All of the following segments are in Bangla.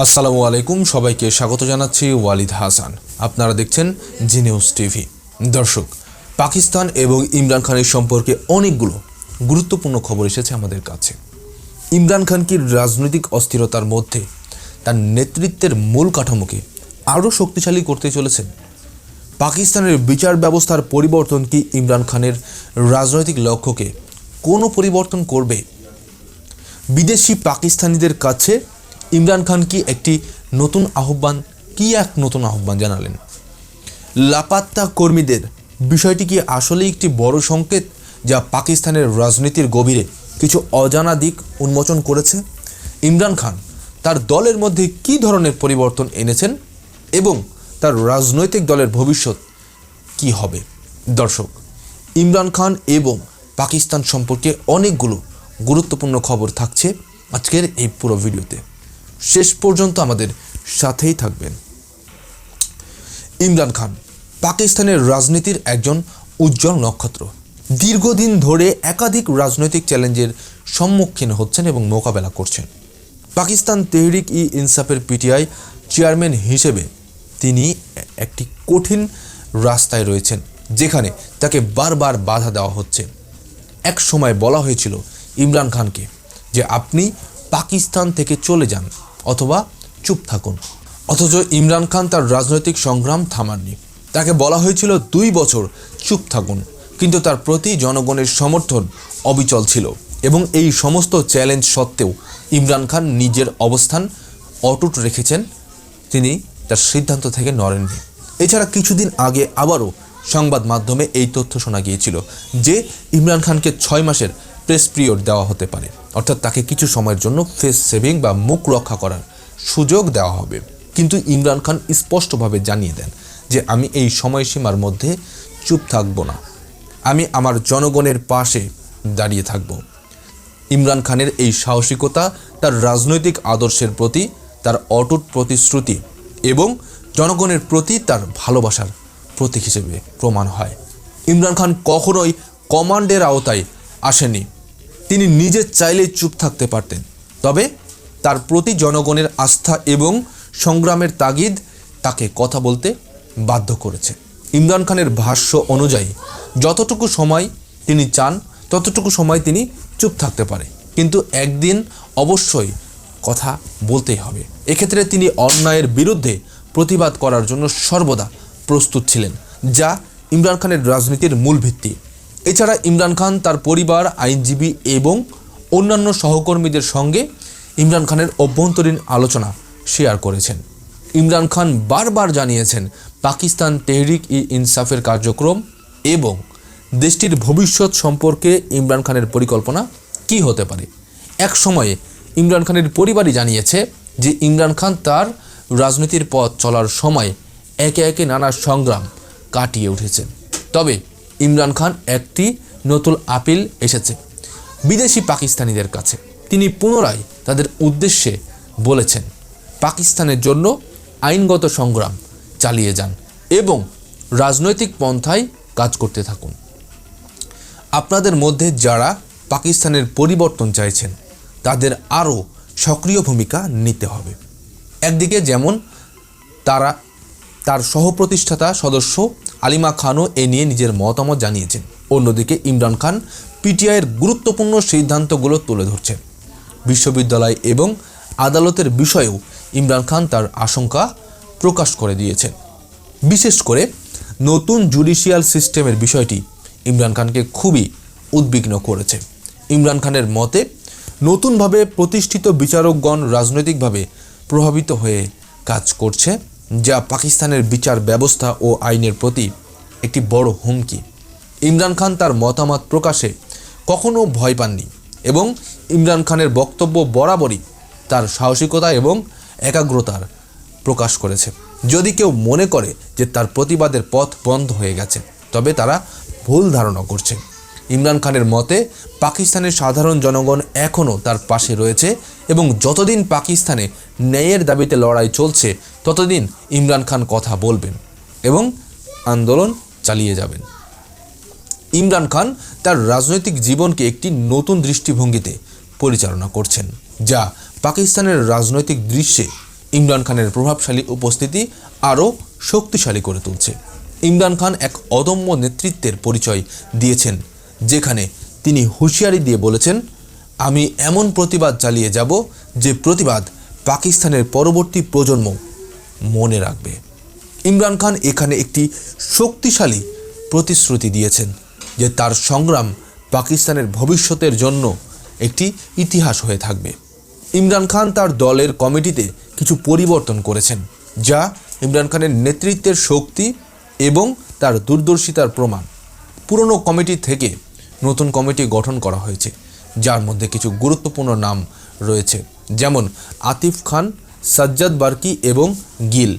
আসসালামু আলাইকুম, সবাইকে স্বাগত জানাচ্ছি ওয়ালিদ হাসান। আপনারা দেখছেন জি নিউজ টিভি। দর্শক, পাকিস্তান এবং ইমরান খানের সম্পর্কে অনেকগুলো গুরুত্বপূর্ণ খবর এসেছে আমাদের কাছে। ইমরান খান কি রাজনৈতিক অস্থিরতার মধ্যে তার নেতৃত্বের মূল কাঠামোকে আরও শক্তিশালী করতে চলেছেন? পাকিস্তানের বিচার ব্যবস্থার পরিবর্তন কি ইমরান খানের রাজনৈতিক লক্ষ্যকে কোনো পরিবর্তন করবে? বিদেশি পাকিস্তানিদের কাছে ইমরান খান কি একটি নতুন আহ্বান, কি এক নতুন আহ্বান জানালেন? লাপাত্তা কর্মীদের, বিষয়টি কি আসলেই একটি বড় সংকেত যা পাকিস্তানের রাজনীতির গভীরে কিছু অজানা দিক উন্মোচন করেছে? ইমরান খান, তার দলের মধ্যে কী ধরনের পরিবর্তন এনেছেন এবং তার রাজনৈতিক দলের ভবিষ্যৎ কি হবে? দর্শক, ইমরান খান এবং পাকিস্তান সম্পর্কে অনেকগুলো গুরুত্বপূর্ণ খবর থাকছে আজকের এই পুরো ভিডিওতে। শেষ পর্যন্ত আমাদের সাথেই থাকবেন। ইমরান খান, পাকিস্তানের রাজনীতির একজন উজ্জ্বল নক্ষত্র। দীর্ঘদিন ধরে একাধিক রাজনৈতিক চ্যালেঞ্জের সম্মুখীন হচ্ছেন এবং মোকাবেলা করছেন। পাকিস্তান তেহরিক ই ইনসাফের পিটিআই চেয়ারম্যান হিসেবে তিনি একটি কঠিন রাস্তায় রয়েছেন, যেখানে তাকে বারবার বাধা দেওয়া হচ্ছে। এক সময় বলা হয়েছিল ইমরান খানকে যে, আপনি পাকিস্তান থেকে চলে যান অথবা চুপ থাকুন। অথচ ইমরান খান তার রাজনৈতিক সংগ্রাম থামাননি। তাকে বলা হয়েছিল দুই বছর চুপ থাকুন, কিন্তু তার প্রতি জনগণের সমর্থন অবিচল ছিল এবং এই সমস্ত চ্যালেঞ্জ সত্ত্বেও ইমরান খান নিজের অবস্থান অটুট রেখেছেন। তিনি তার সিদ্ধান্ত থেকে নড়েননি। এছাড়া কিছুদিন আগে আবারও সংবাদ মাধ্যমে এই তথ্য শোনা গিয়েছিল যে ইমরান খানকে ছয় মাসের প্রেস পিরিয়ড দেওয়া হতে পারে। অর্থাৎ তাকে কিছু সময়ের জন্য ফেস সেভিং বা মুখ রক্ষা করার সুযোগ দেওয়া হবে। কিন্তু ইমরান খান স্পষ্টভাবে জানিয়ে দেন যে, আমি এই সময়সীমার মধ্যে চুপ থাকব না। আমি আমার জনগণের পাশে দাঁড়িয়ে থাকব। ইমরান খানের এই সাহসিকতা তার রাজনৈতিক আদর্শের প্রতি, তার অটুট প্রতিশ্রুতি এবং জনগণের প্রতি তার ভালোবাসার প্রতীক হিসেবে প্রমাণ হয়। ইমরান খান কখনোই কমান্ডের আওতায় আসেনি তিনি নিজে চাইলেই চুপ থাকতে পারতেন। তবে তার প্রতি জনগণের আস্থা এবং সংগ্রামের তাগিদ তাকে কথা বলতে বাধ্য করেছে। ইমরান খানের ভাষ্য অনুযায়ী, যতটুকু সময় তিনি চান, ততটুকু সময় তিনি চুপ থাকতে পারে। কিন্তু একদিন অবশ্যই কথা বলতেই হবে। এক্ষেত্রে তিনি অন্যায়ের বিরুদ্ধে প্রতিবাদ করার জন্য সর্বদা প্রস্তুত ছিলেন, যা ইমরান খানের রাজনীতির মূল ভিত্তি। এছাড়া ইমরান খান তার পরিবার, আইনজীবী এবং অন্যান্য সহকর্মীদের সঙ্গে ইমরান খানের অভ্যন্তরীণ আলোচনা শেয়ার করেছেন। ইমরান খান বারবার জানিয়েছেন, পাকিস্তান তেহরিক ই ইনসাফের কার্যক্রম এবং দেশটির ভবিষ্যৎ সম্পর্কে ইমরান খানের পরিকল্পনা কি হতে পারে? এক সময়ে ইমরান খানের পরিবারই জানিয়েছে যে, ইমরান খান তার রাজনীতির পথ চলার সময় একে একে নানা সংগ্রাম কাটিয়ে উঠেছেন। তবে ইমরান খান একটি নতুন আপিল এসেছে বিদেশি পাকিস্তানিদের কাছে। তিনি পুনরায় তাদের উদ্দেশ্যে বলেছেন, পাকিস্তানের জন্য আইনগত সংগ্রাম চালিয়ে যান এবং রাজনৈতিক পন্থায় কাজ করতে থাকুন। আপনাদের মধ্যে যারা পাকিস্তানের পরিবর্তন চাইছেন, তাদের আরও সক্রিয় ভূমিকা নিতে হবে। একদিকে যেমন তারা, তার সহপ্রতিষ্ঠাতা সদস্য আলিমা খানও এ নিয়ে নিজের মতামত জানিয়েছেন। অন্যদিকে ইমরান খান পিটিআইয়ের গুরুত্বপূর্ণ সিদ্ধান্তগুলো তুলে ধরছেন। বিশ্ববিদ্যালয় এবং আদালতের বিষয়েও ইমরান খান তার আশঙ্কা প্রকাশ করে দিয়েছেন। বিশেষ করে নতুন জুডিশিয়াল সিস্টেমের বিষয়টি ইমরান খানকে খুবই উদ্বিগ্ন করেছে। ইমরান খানের মতে, নতুনভাবে প্রতিষ্ঠিত বিচারকগণ রাজনৈতিকভাবে প্রভাবিত হয়ে কাজ করছে। যা পাকিস্তানের বিচার ব্যবস্থা ও আইনের প্রতি একটি বড় হুমকি। ইমরান খান তার মতামত প্রকাশে কখনো ভয় পাননি এবং ইমরান খানের বক্তব্য বরাবরই তার সাহসিকতা এবং একাগ্রতার প্রকাশ করেছে। যদি কেউ মনে করে যে তার প্রতিবাদের পথ বন্ধ হয়ে গেছে, তবে তারা ভুল ধারণা করছে। ইমরান খানের মতে, পাকিস্তানের সাধারণ জনগণ এখনও তার পাশে রয়েছে এবং যতদিন পাকিস্তানে ন্যায়ের দাবিতে লড়াই চলছে, ততদিন ইমরান খান কথা বলবেন এবং আন্দোলন চালিয়ে যাবেন। ইমরান খান তার রাজনৈতিক জীবনকে একটি নতুন দৃষ্টিভঙ্গিতে পরিচালনা করছেন, যা পাকিস্তানের রাজনৈতিক দৃশ্যে ইমরান খানের প্রভাবশালী উপস্থিতি আরও শক্তিশালী করে তুলছে। ইমরান খান এক অদম্য নেতৃত্বের পরিচয় দিয়েছেন যেখানে তিনি হুঁশিয়ারি দিয়ে বলেছেন, আমি এমন প্রতিবাদ চালিয়ে যাব যে প্রতিবাদ পাকিস্তানের পরবর্তী প্রজন্ম মনে রাখবে। ইমরান খান এখানে একটি শক্তিশালী প্রতিশ্রুতি দিয়েছেন যে তার সংগ্রাম পাকিস্তানের ভবিষ্যতের জন্য একটি ইতিহাস হয়ে থাকবে। ইমরান খান তার দলের কমিটিতে কিছু পরিবর্তন করেছেন, যা ইমরান খানের নেতৃত্বের শক্তি এবং তার দূরদর্শিতার প্রমাণ। পুরনো কমিটি থেকে নতুন কমিটি গঠন করা হয়েছে, যার মধ্যে কিছু গুরুত্বপূর্ণ নাম রয়েছে, যেমন আতিফ খান, সাজ্জাদ বার্কি এবং গিল।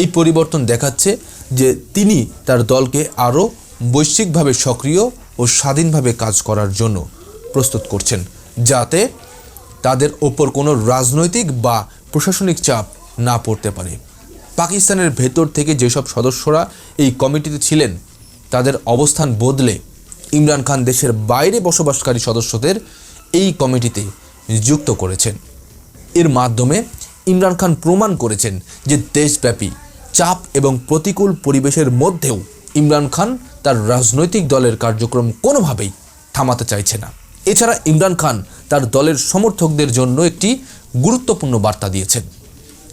এই পরিবর্তন দেখাচ্ছে যে তিনি তার দলকে আরও বৈশ্বিকভাবে সক্রিয় ও স্বাধীনভাবে কাজ করার জন্য প্রস্তুত করছেন, যাতে তাদের ওপর কোনো রাজনৈতিক বা প্রশাসনিক চাপ না পড়তে পারে। পাকিস্তানের ভেতর থেকে যেসব সদস্যরা এই কমিটিতে ছিলেন, তাদের অবস্থান বদলে ইমরান খান দেশের বাইরে বসবাসকারী সদস্যদের এই কমিটিতে যুক্ত করেছেন। এর মাধ্যমে ইমরান খান প্রমাণ করেছেন যে দেশব্যাপী চাপ এবং প্রতিকূল পরিবেশের মধ্যেও ইমরান খান তার রাজনৈতিক দলের কার্যক্রম কোনোভাবেই থামাতে চাইছে না। এছাড়া ইমরান খান তার দলের সমর্থকদের জন্য একটি গুরুত্বপূর্ণ বার্তা দিয়েছেন।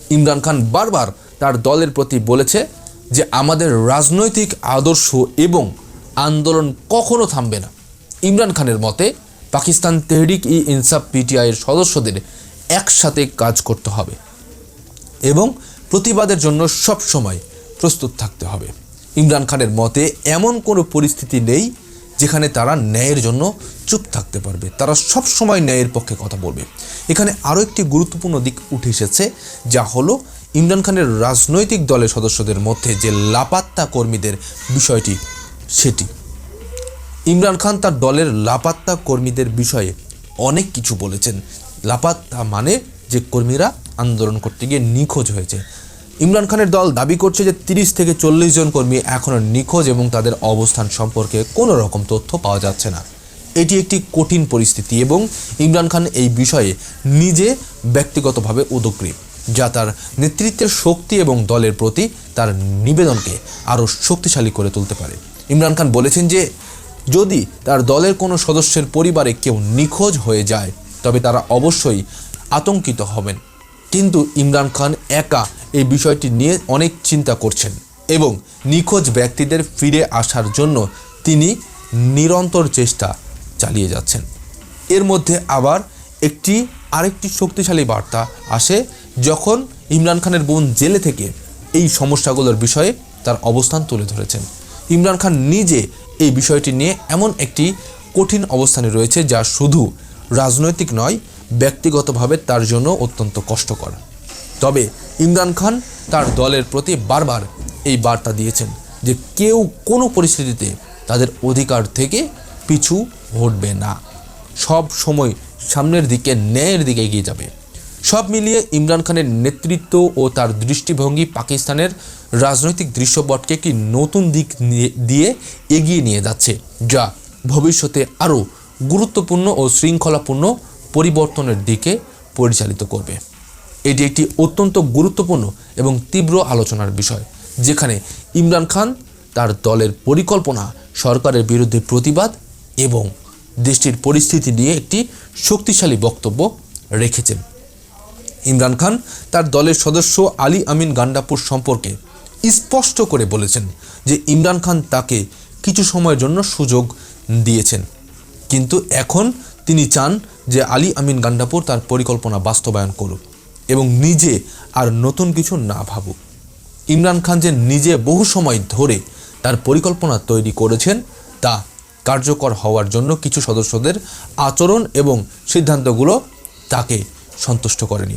ইমরান খান বারবার তার দলের প্রতি বলেছে যে, আমাদের রাজনৈতিক আদর্শ এবং আন্দোলন কখনো থামবে না। ইমরান খানের মতে, পাকিস্তান তেহরিক ই ইনসাফ পিটিআইয়ের সদস্যদের একসাথে কাজ করতে হবে এবং প্রতিবাদের জন্য সব সময় প্রস্তুত থাকতে হবে। ইমরান খানের মতে, এমন কোনো পরিস্থিতি নেই যেখানে তারা ন্যায়ের জন্য চুপ থাকতে পারবে। তারা সব সময় ন্যায়ের পক্ষে কথা বলবে। এখানে আরও একটি গুরুত্বপূর্ণ দিক উঠে এসেছে, যা হলো ইমরান খানের রাজনৈতিক দলের সদস্যদের মধ্যে যে লাপাত্তা কর্মীদের বিষয়টি সেটি। ইমরান খান তার দলের লাপাত্তা কর্মীদের বিষয়ে অনেক কিছু বলেছেন। লাপাত্তা মানে যে কর্মীরা আন্দোলন করতে গিয়ে নিখোঁজ হয়েছে। ইমরান খানের দল দাবি করছে যে তিরিশ থেকে চল্লিশ জন কর্মী এখনও নিখোঁজ এবং তাদের অবস্থান সম্পর্কে কোনো রকম তথ্য পাওয়া যাচ্ছে না। এটি একটি কঠিন পরিস্থিতি এবং ইমরান খান এই বিষয়ে নিজে ব্যক্তিগতভাবে উদগ্রীব যা তার নেতৃত্বের শক্তি এবং দলের প্রতি তার নিবেদনকে আরও শক্তিশালী করে তুলতে পারে। ইমরান খান বলেছেন যে, যদি তার দলের কোনো সদস্যের পরিবারে কেউ নিখোঁজ হয়ে যায়, তবে তারা অবশ্যই আতঙ্কিত হবেন। কিন্তু ইমরান খান একা এই বিষয়টি নিয়ে অনেক চিন্তা করছেন এবং নিখোঁজ ব্যক্তিদের ফিরে আসার জন্য তিনি নিরন্তর চেষ্টা চালিয়ে যাচ্ছেন। এর মধ্যে আবার একটি, আরেকটি শক্তিশালী বার্তা আসে, যখন ইমরান খানের বোন জেলে থেকে এই সমস্যাগুলোর বিষয়ে তার অবস্থান তুলে ধরেছেন। ইমরান খান নিজে এই বিষয়টি নিয়ে এমন একটি কঠিন অবস্থানে রয়েছে যা শুধু রাজনৈতিক নয়, ব্যক্তিগতভাবে তার জন্য অত্যন্ত কষ্টকর। তবে ইমরান খান তার দলের প্রতি বারবার এই বার্তা দিয়েছেন যে কেউ কোনো পরিস্থিতিতে তাদের অধিকার থেকে পিছু হটবে না। সব সময় সামনের দিকে, ন্যায়ের দিকে এগিয়ে যাবে। সব মিলিয়ে ইমরান খানের নেতৃত্ব ও তার দৃষ্টিভঙ্গি পাকিস্তানের রাজনৈতিক দৃশ্যপটকে একটি নতুন দিক দিয়ে এগিয়ে নিয়ে যাচ্ছে, যা ভবিষ্যতে আরও গুরুত্বপূর্ণ ও শৃঙ্খলাপূর্ণ পরিবর্তনের দিকে পরিচালিত করবে। এটি একটি অত্যন্ত গুরুত্বপূর্ণ এবং তীব্র আলোচনার বিষয়, যেখানে ইমরান খান তার দলের পরিকল্পনা, সরকারের বিরুদ্ধে প্রতিবাদ এবং দেশটির পরিস্থিতি নিয়ে একটি শক্তিশালী বক্তব্য রেখেছেন। ইমরান খান তার দলের সদস্য আলী আমিন গান্ডাপুর সম্পর্কে স্পষ্ট করে বলেছেন যে ইমরান খান তাকে কিছু সময়ের জন্য সুযোগ দিয়েছেন। কিন্তু এখন তিনি চান যে আলী আমিন গান্ডাপুর তার পরিকল্পনা বাস্তবায়ন করুক এবং নিজে আর নতুন কিছু না ভাবুক। ইমরান খান যে নিজে বহু সময় ধরে তার পরিকল্পনা তৈরি করেছেন, তা কার্যকর হওয়ার জন্য কিছু সদস্যদের আচরণ এবং সিদ্ধান্তগুলো তাকে সন্তুষ্ট করেনি।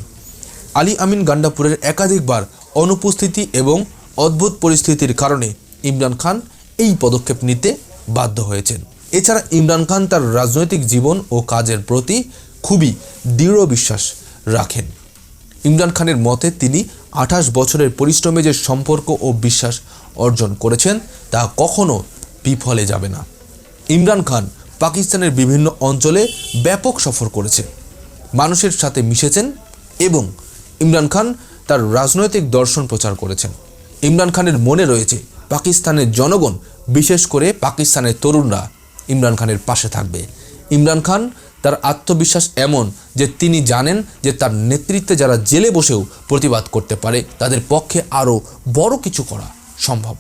আলী আমিন গান্ডাপুরের একাধিকবার অনুপস্থিতি এবং অদ্ভুত পরিস্থিতির কারণে ইমরান খান এই পদক্ষেপ নিতে বাধ্য হয়েছেন। এছাড়া ইমরান খান তার রাজনৈতিক জীবন ও কাজের প্রতি খুবই দৃঢ় বিশ্বাস রাখেন। ইমরান খানের মতে তিনি আঠাশ বছরের পরিশ্রমে যে সম্পর্ক ও বিশ্বাস অর্জন করেছেন, তা কখনো বিফলে যাবে না। ইমরান খান পাকিস্তানের বিভিন্ন অঞ্চলে ব্যাপক সফর করেছে মানুষের সাথে মিশেছেন এবং ইমরান খান তার রাজনৈতিক দর্শন প্রচার করেছেন। ইমরান খানের মনে রয়েছে পাকিস্তানের জনগণ, বিশেষ করে পাকিস্তানের তরুণরা ইমরান খানের পাশে থাকবে। ইমরান খান তার আত্মবিশ্বাস এমন যে তিনি জানেন যে তার নেতৃত্বে যারা জেলে বসেও প্রতিবাদ করতে পারে, তাদের পক্ষে আরও বড় কিছু করা সম্ভব।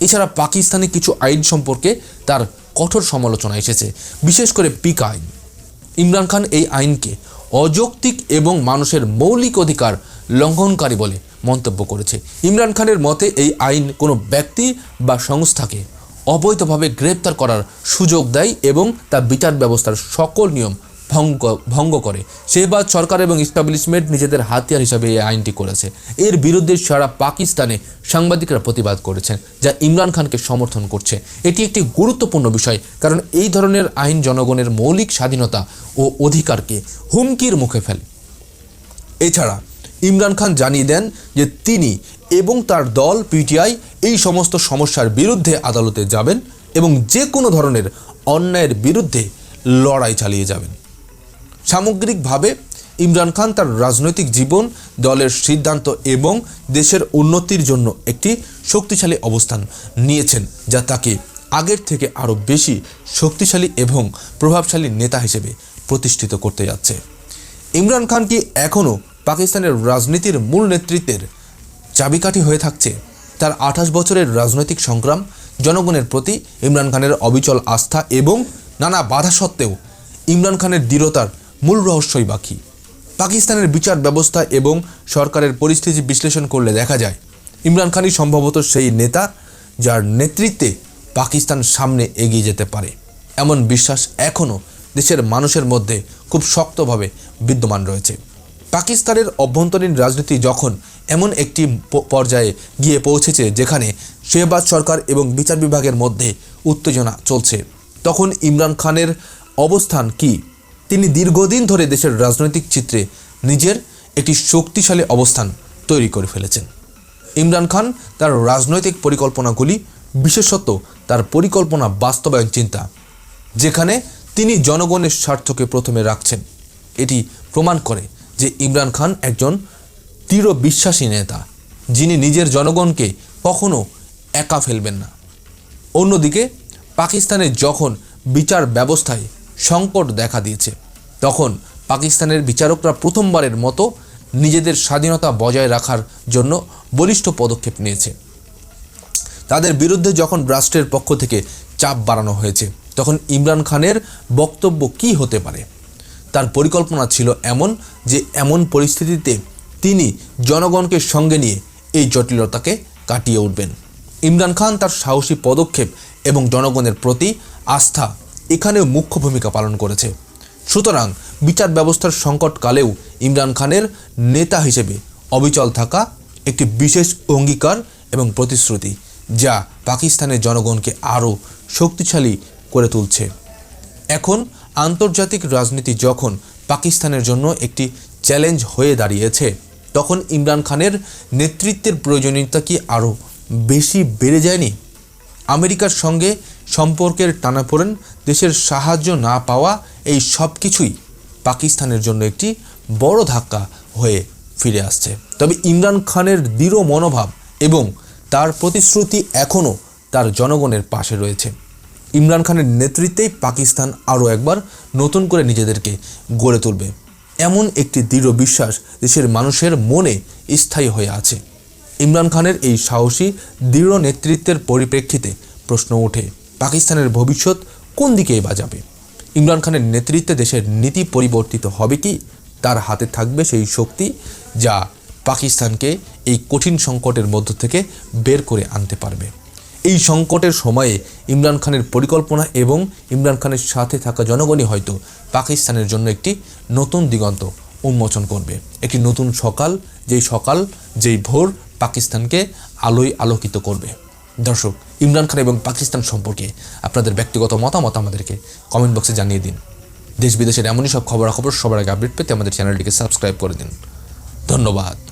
এছাড়া পাকিস্তানি কিছু আইন সম্পর্কে তার কঠোর সমালোচনা এসেছে, বিশেষ করে পিক আইন। ইমরান খান এই আইনকে অযৌক্তিক এবং মানুষের মৌলিক অধিকার লঙ্ঘনকারী বলে মন্তব্য করেছে। ইমরান খানের মতে এই আইন কোনো ব্যক্তি বা সংস্থাকে অবৈধভাবে গ্রেপ্তার করার সুযোগ দেয় এবং তা বিচার ব্যবস্থার সকল নিয়ম ভঙ্গ ভঙ্গ করে। শেহবাজ সরকার এবং ইস্টাবলিশমেন্ট নিজেদের হাতিয়ার হিসাবে এই আইনটি করেছে। এর বিরুদ্ধে সারা পাকিস্তানে সাংবাদিকরা প্রতিবাদ করেছেন, যা ইমরান খানকে সমর্থন করছে। এটি একটি গুরুত্বপূর্ণ বিষয়, কারণ এই ধরনের আইন জনগণের মৌলিক স্বাধীনতা ও অধিকারকে হুমকির মুখে ফেলে। এছাড়া ইমরান খান জানিয়ে দেন যে তিনি এবং তার দল পিটিআই এই সমস্ত সমস্যার বিরুদ্ধে আদালতে যাবেন এবং যে কোনো ধরনের অন্যায়ের বিরুদ্ধে লড়াই চালিয়ে যাবেন। সামগ্রিকভাবে ইমরান খান তার রাজনৈতিক জীবন, দলের সিদ্ধান্ত এবং দেশের উন্নতির জন্য একটি শক্তিশালী অবস্থান নিয়েছেন যা তাকে আগের থেকে আরও বেশি শক্তিশালী এবং প্রভাবশালী নেতা হিসেবে প্রতিষ্ঠিত করতে যাচ্ছে। ইমরান খান কি এখনও পাকিস্তানের রাজনীতির মূল নেতৃত্বের চাবিকাঠি হয়ে থাকছে। তার আঠাশ বছরের রাজনৈতিক সংগ্রাম, জনগণের প্রতি ইমরান খানের অবিচল আস্থা এবং নানা বাধা সত্ত্বেও ইমরান খানের দৃঢ়তার মূল রহস্যই বাকি। পাকিস্তানের বিচার ব্যবস্থা এবং সরকারের পরিস্থিতি বিশ্লেষণ করলে দেখা যায়, ইমরান খানই সম্ভবত সেই নেতা যার নেতৃত্বে পাকিস্তান সামনে এগিয়ে যেতে পারে। এমন বিশ্বাস এখনও দেশের মানুষের মধ্যে খুব শক্তভাবে বিদ্যমান রয়েছে। পাকিস্তানের অভ্যন্তরীণ রাজনীতি যখন এমন একটি পর্যায়ে গিয়ে পৌঁছেছে যেখানে শেহবাজ সরকার এবং বিচার বিভাগের মধ্যে উত্তেজনা চলছে, তখন ইমরান খানের অবস্থান কি? তিনি দীর্ঘদিন ধরে দেশের রাজনৈতিক চিত্রে নিজের একটি শক্তিশালী অবস্থান তৈরি করে ফেলেছেন। ইমরান খান তার রাজনৈতিক পরিকল্পনাগুলি, বিশেষত তার পরিকল্পনা বাস্তবায়ন চিন্তা, যেখানে তিনি জনগণের স্বার্থকে প্রথমে রাখছেন, এটি প্রমাণ করে যে ইমরান খান একজন দৃঢ় বিশ্বাসী নেতা, যিনি নিজের জনগণকে কখনো একা ফেলবেন না। অন্যদিকে, পাকিস্তানে যখন বিচার ব্যবস্থায় সংকট দেখা দিয়েছে, তখন পাকিস্তানের বিচারকরা প্রথমবারের মতো নিজেদের স্বাধীনতা বজায় রাখার জন্য বলিষ্ঠ পদক্ষেপ নিয়েছে। তাদের বিরুদ্ধে যখন রাষ্ট্রের পক্ষ থেকে চাপ বাড়ানো হয়েছে, তখন ইমরান খানের বক্তব্য কী হতে পারে? তার পরিকল্পনা ছিল এমন যে এমন পরিস্থিতিতে তিনি জনগণকে সঙ্গে নিয়ে এই জটিলতাকে কাটিয়ে উঠবেন। ইমরান খান তার সাহসী পদক্ষেপ এবং জনগণের প্রতি আস্থা এখানেও মুখ্য ভূমিকা পালন করেছে। সুতরাং বিচার ব্যবস্থার সংকটকালেও ইমরান খানের নেতা হিসেবে অবিচল থাকা একটি বিশেষ অঙ্গীকার এবং প্রতিশ্রুতি যা পাকিস্তানের জনগণকে আরও শক্তিশালী করে তুলছে। এখন আন্তর্জাতিক রাজনীতি যখন পাকিস্তানের জন্য একটি চ্যালেঞ্জ হয়ে দাঁড়িয়েছে, তখন ইমরান খানের নেতৃত্বের প্রয়োজনীয়তা কি আরও বেশি বেড়ে যায়নি? আমেরিকার সঙ্গে সম্পর্কের টানাপোড়েন, দেশের সাহায্য না পাওয়া এই সব কিছুই পাকিস্তানের জন্য একটি বড় ধাক্কা হয়ে ফিরে আসছে। তবে ইমরান খানের দৃঢ় মনোভাব এবং তার প্রতিশ্রুতি এখনও তার জনগণের পাশে রয়েছে। ইমরান খানের নেতৃত্বেই পাকিস্তান আরও একবার নতুন করে নিজেদেরকে গড়ে তুলবে। এমন একটি দৃঢ় বিশ্বাস দেশের মানুষের মনে স্থায়ী হয়ে আছে। ইমরান খানের এই সাহসী, দৃঢ় নেতৃত্বের পরিপ্রেক্ষিতে প্রশ্ন ওঠে, পাকিস্তানের ভবিষ্যৎ কোন দিকে বা যাবে ইমরান খানের নেতৃত্বে দেশের নীতি পরিবর্তিত হবে কি? তার হাতে থাকবে সেই শক্তি যা পাকিস্তানকে এই কঠিন সংকটের মধ্য থেকে বের করে আনতে পারবে। এই সংকটের সময়ে ইমরান খানের পরিকল্পনা এবং ইমরান খানের সাথে থাকা জনগণই হয়তো পাকিস্তানের জন্য একটি নতুন দিগন্ত উন্মোচন করবে। একটি নতুন সকাল, যেই সকাল, যেই ভোর পাকিস্তানকে আলোয় আলোকিত করবে। দর্শক, ইমরান খান এবং পাকিস্তান সম্পর্কে আপনাদের ব্যক্তিগত মতামত আমাদেরকে কমেন্ট বক্সে জানিয়ে দিন। দেশ বিদেশের এমনই সব খবরাখবর সবার আগে আপডেট পেতে আমাদের চ্যানেলটিকে সাবস্ক্রাইব করে দিন। ধন্যবাদ।